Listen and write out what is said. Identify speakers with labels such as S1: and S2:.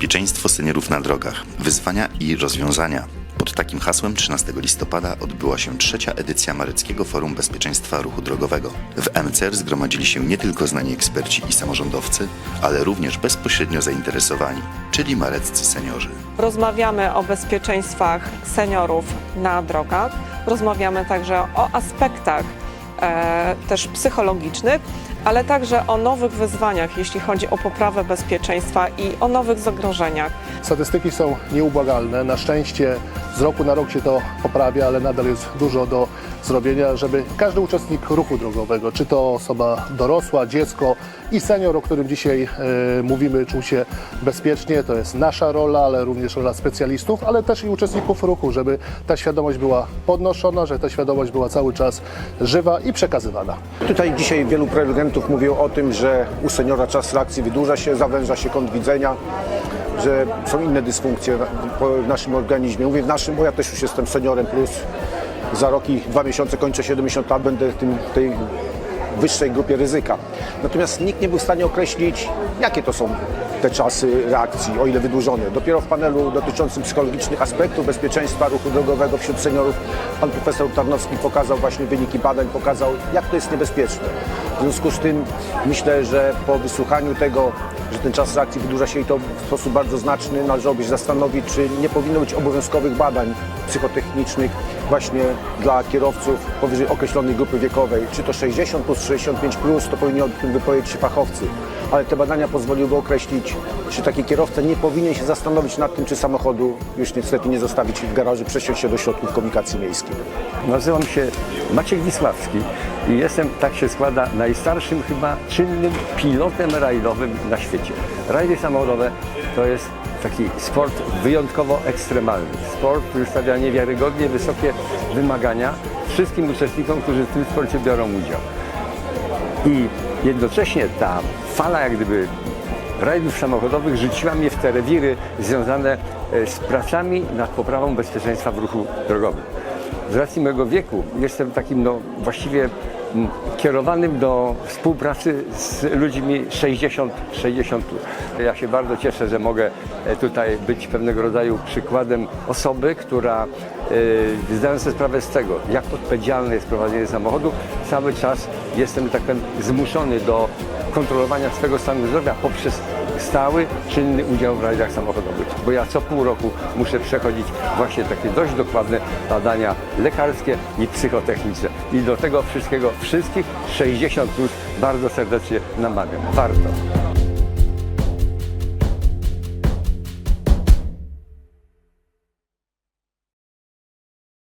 S1: Bezpieczeństwo seniorów na drogach. Wyzwania i rozwiązania. Pod takim hasłem 13 listopada odbyła się trzecia edycja Mareckiego Forum Bezpieczeństwa Ruchu Drogowego. W MCR zgromadzili się nie tylko znani eksperci i samorządowcy, ale również bezpośrednio zainteresowani, czyli mareccy seniorzy.
S2: Rozmawiamy o bezpieczeństwach seniorów na drogach. Rozmawiamy także o aspektach też psychologicznych, ale także o nowych wyzwaniach, jeśli chodzi o poprawę bezpieczeństwa i o nowych zagrożeniach.
S3: Statystyki są nieubłagalne. Na szczęście z roku na rok się to poprawia, ale nadal jest dużo do zrobienia, żeby każdy uczestnik ruchu drogowego, czy to osoba dorosła, dziecko i senior, o którym dzisiaj e, mówimy, czuł się bezpiecznie. To jest nasza rola, ale również rola specjalistów, ale też i uczestników ruchu, żeby ta świadomość była podnoszona, że ta świadomość była cały czas żywa i przekazywana.
S4: Tutaj dzisiaj wielu prelegentów mówiło o tym, że u seniora czas reakcji wydłuża się, zawęża się kąt widzenia, że są inne dysfunkcje w naszym organizmie. Mówię w naszym, bo ja też już jestem seniorem plus. Za rok i dwa miesiące kończę 70 lat, będę tym, tej wyższej grupie ryzyka. Natomiast nikt nie był w stanie określić, jakie to są te czasy reakcji, o ile wydłużone. Dopiero w panelu dotyczącym psychologicznych aspektów bezpieczeństwa ruchu drogowego wśród seniorów pan profesor Tarnowski pokazał właśnie wyniki badań, pokazał jak to jest niebezpieczne. W związku z tym myślę, że po wysłuchaniu tego, że ten czas reakcji wydłuża się i to w sposób bardzo znaczny, należałoby się zastanowić, czy nie powinno być obowiązkowych badań psychotechnicznych właśnie dla kierowców powyżej określonej grupy wiekowej, czy to 60 plus 65 plus, to powinni o tym wypowiedzieć się fachowcy. Ale te badania pozwoliłyby określić, czy taki kierowca nie powinien się zastanowić nad tym, czy samochodu już niestety nie zostawić w garażu, przesiąść się do środków komunikacji miejskiej.
S5: Nazywam się Maciek Wisławski i jestem, tak się składa, najstarszym chyba czynnym pilotem rajdowym na świecie. Rajdy samochodowe to jest taki sport wyjątkowo ekstremalny. Sport, który stawia niewiarygodnie wysokie wymagania wszystkim uczestnikom, którzy w tym sporcie biorą udział. I jednocześnie ta fala jak gdyby rajdów samochodowych rzuciła mnie w te rewiry związane e, z pracami nad poprawą bezpieczeństwa w ruchu drogowym. Z racji mojego wieku jestem takim no, właściwie kierowanym do współpracy z ludźmi 60, 60 plus. Ja się bardzo cieszę, że mogę e, tutaj być pewnego rodzaju przykładem osoby, która e, zdając sobie sprawę z tego, jak odpowiedzialne jest prowadzenie samochodu, cały czas jestem tak powiem, zmuszony do kontrolowania swego stanu zdrowia poprzez stały, czynny udział w rajdach samochodowych. Bo ja co pół roku muszę przechodzić właśnie takie dość dokładne badania lekarskie i psychotechniczne. I do tego wszystkiego wszystkich 60 plus bardzo serdecznie namawiam. Warto.